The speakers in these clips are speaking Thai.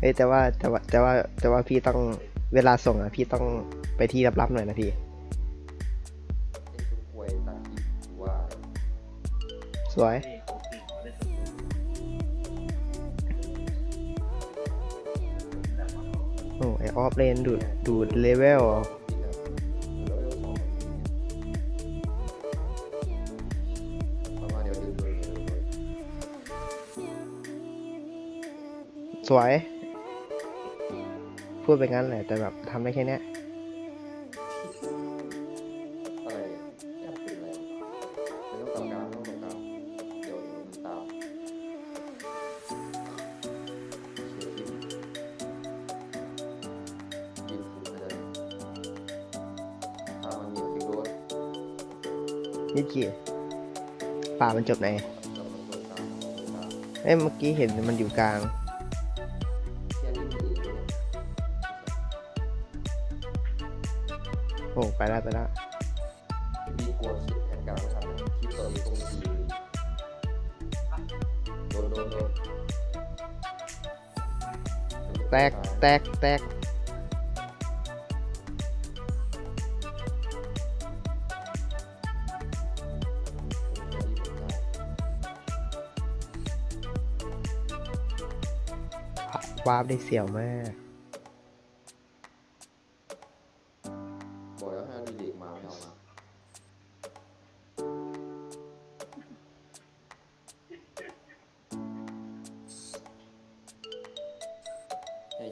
เลยเอ้ยแต่ว่าแต่ว่าแต่ว่าแต่ว่าพี่ต้องเวลาส่งอะพี่ต้องไปที่รับๆหน่อยนะพี่ไอ้ทุกควยตัดอีกว่าสวยโอ้ไอออฟเลนดูดดูดเลเวลประมาณเดี๋ยวดูดูดูดูสวย พูดไปงั้นแหละแต่แบบทำได้แค่เนี้ยอะไรแอบเป็นอะไรไม่ต้องตามกลางไม่ต้องตามกลางเดี๋ยวเดี๋ยวมันตามเขียนทิมยิงฝุ่นไปเลยถ้ามันมีฟิกโดนนี่กี่ป่ามันจบไหนเราต้องเปิดตามเราเปิดตาม เอ้ยเมื่อกี้เห็นมันอยู่กลาง อ้ไปแล้วไปแล้วมีกลัวคิดแผนการไม่ทันเลยคิดตอนนี้ตรงทีโดนโดนโดนแตกแตกแตกวาร์ปได้เสียวมากบอก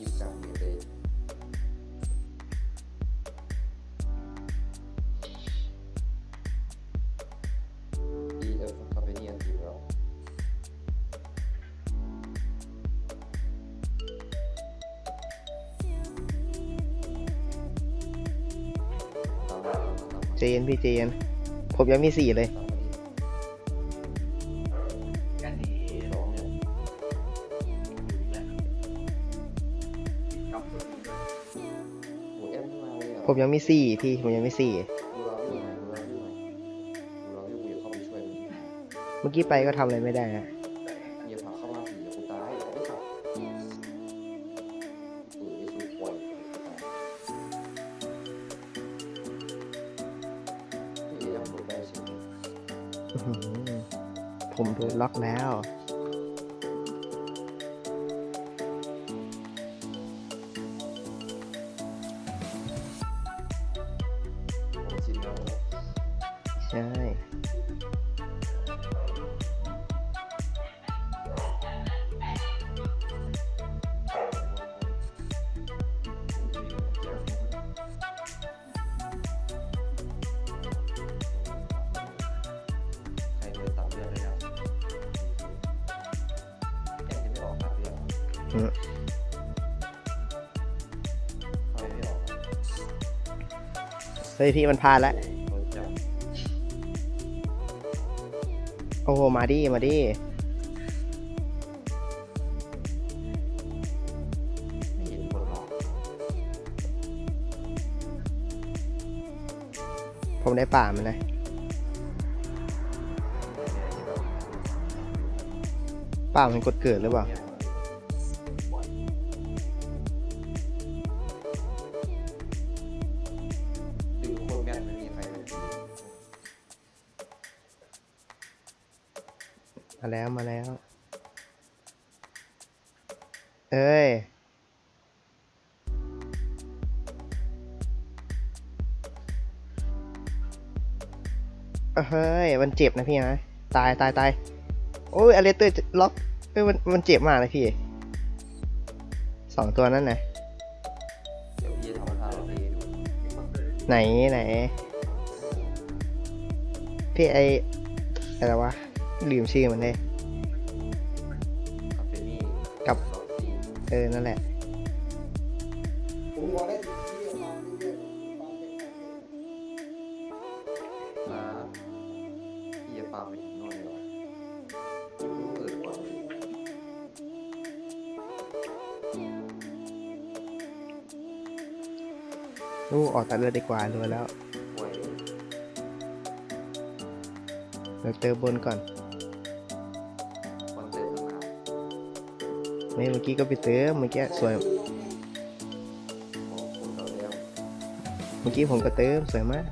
ให้คลิปกลางเมเลยอีเอฟคาเฟเนียนทีมเราตามมาตามมาตามมาเจนพี่เจนผมยังมีสี่เลย ผมยังมีสี่พี่ผมยังมีสี่ดูเราอยู่ไหนดูเราอยู่ไหนดูเราอยู่กูจะเข้าไปช่วยมึงเมื่อกี้ไปก็ทำอะไรไม่ได้ฮะอย่าพาเข้ามาผีเดี๋ยวกูตายเอาไม่ขับปืนไม่สู้ปล่อยนี่ยังหลบได้ใช่ไหมอื้อหือผมโดนล็อกแล้ว เฮ้ยพี่มันพลาดแล้ว โอ้โห มาดิ มาดิผมได้ป่ามันนะป่ามันกดเกิดหรือเปล่า มาแล้วมาแล้ว เอ้ย เฮ้ย มันเจ็บนะพี่นะ ตายตายตายโอ้ยอเลเตอร์ล็อกเอ้ยมันมันเจ็บมากเลยพี่ สองตัวนั่นนะเดี๋ยวพี่ทำท่าเราให้ดูไหนไหน พี่ไออะไรวะ ลืมชื่อมันเลยคาเฟนี่กับล็อกซี่เออ นั่นแหละผมบอกได้ที่ออกมาเรื่อยๆความเป็นไปได้มาพี่จะปาไปอีกหน่อยเหรอเปิดก่อนเลยลูกออกตัดเลือดดีกว่ารัวแล้ว ป่วยเดี๋ยวเติมบนก่อน ไม่เมื่อกี้ก็ไปเติมเมื่อกี้สวย เมื่อกี้ผมก็เติมสวยมาก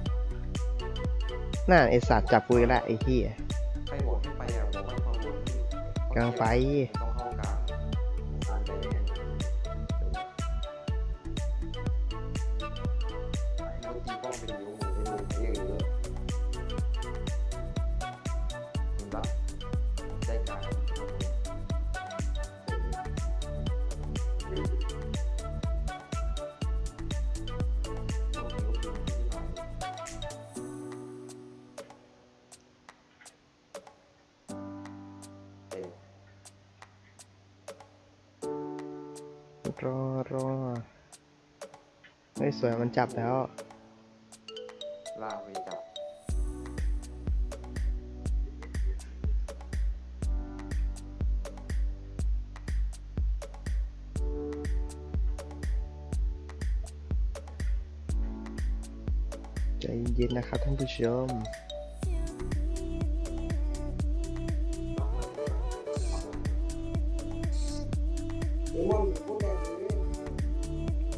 น่าไอสัตว์จับกูอีกละไอ้ที่ใครบอกให้ไปอะบอกว่าเข้าบนกลังไปต้องเข้ากลางตามใจแน่ตีป้อมเป็นนิ้วหมูไปดูเอง รอรอเฮ้ยสวยมันจับแล้ว ลากไปจับ ใจเย็นๆนะครับท่านผู้ชม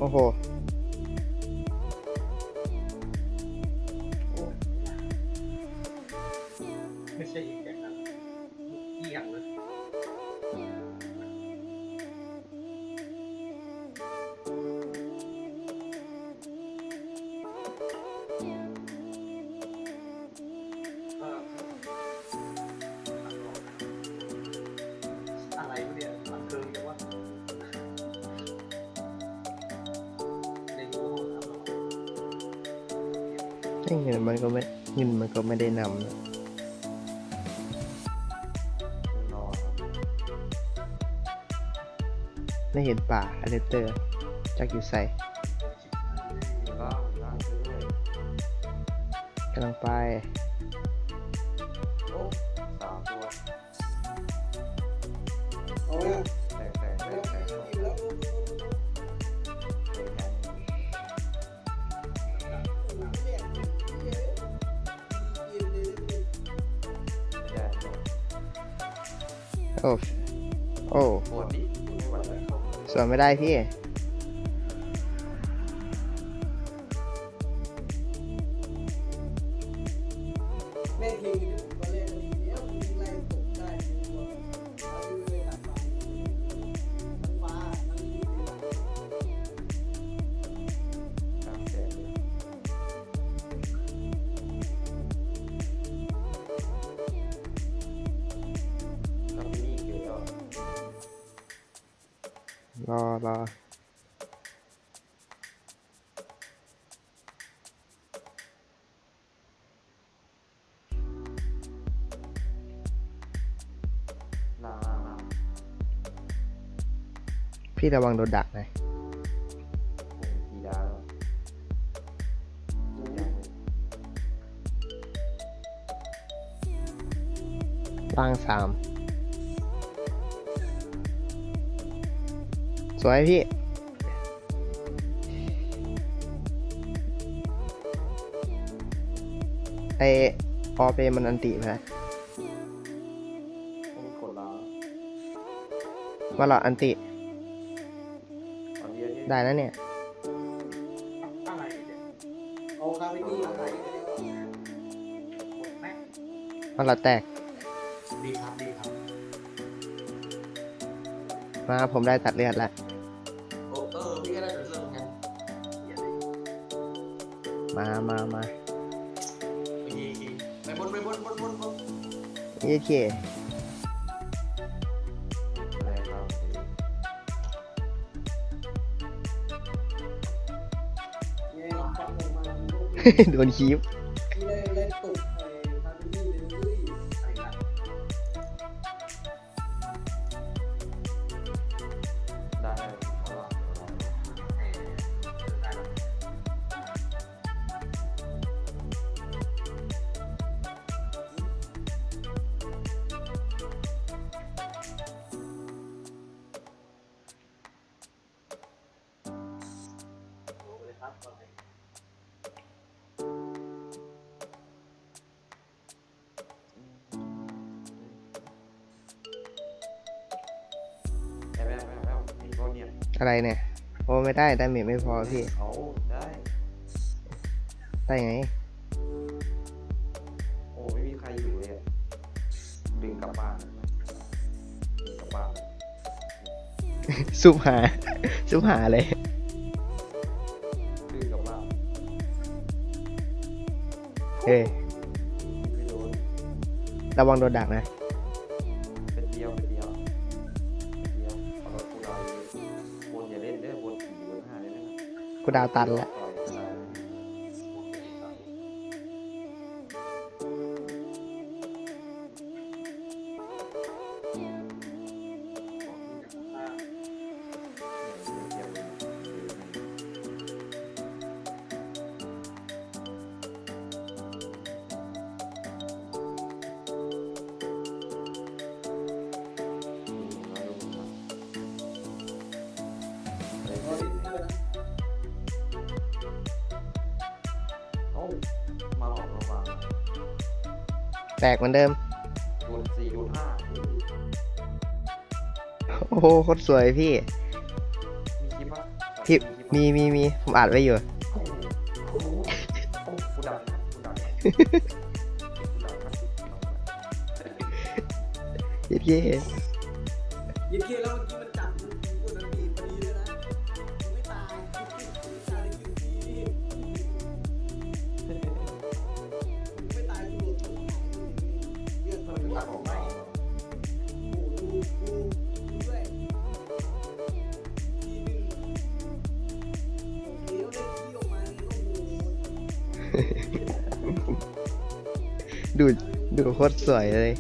โเงินมันก็ไม่เงินมันก็ไม่ได้นำนะไม่เห็นป่าอเลเตอร์จากอยู่ใส่กำลังไปโอ้สามตัวเอ โอ้ โอ้ปวดดิไม่ไหวแล้วสวนไม่ได้พี่ รอรอล่างล่างล่างพี่ระวังโดนดักหน่อยโอ้ยกีดาแล้วยังล่างสาม สวยพี่ ไอออเปมันอันติไปแล้วไม่กดล้างว่าเราอันติ ตอนเดียวนี่ได้แล้วเนี่ย อะไรเนี่ยเอาคาเฟ่ที่เอาไปหมดแม็กว่าเราแตก ดีครับดีครับ มาผมได้ตัดเลือดแล้ว มามามาไปยียีไปบนไปบนบนบนบนเยี่เคอะไรครับเนี่ยฟังลงมาโดนคีบ อะไรเนี่ย โอ้ไม่ได้ดาเมจไม่พอพี่เอาได้ ได้ไง โอ้ไม่มีใครอยู่เลยอะดึงกลับบ้านดึงกลับบ้านซุปหา ซุปหาเลยดึงกลับบ้านเอ้ยไม่โดนระวังโดนดักนะ กูดาวตันละ แตกเหมือนเดิม โดนสี่โดนห้าโอ้โหโคตรสวยพี่มีคลิปปะพี่คลิปปะมีมีมีผมอัดไว้อยู่ โอ้โหโอ้โหโอ้โหกูดังนะกูดังนะกูดังนะเย้เย้ ยิงเคแล้วเมื่อกี้ ดูดูโคตรสวยเลย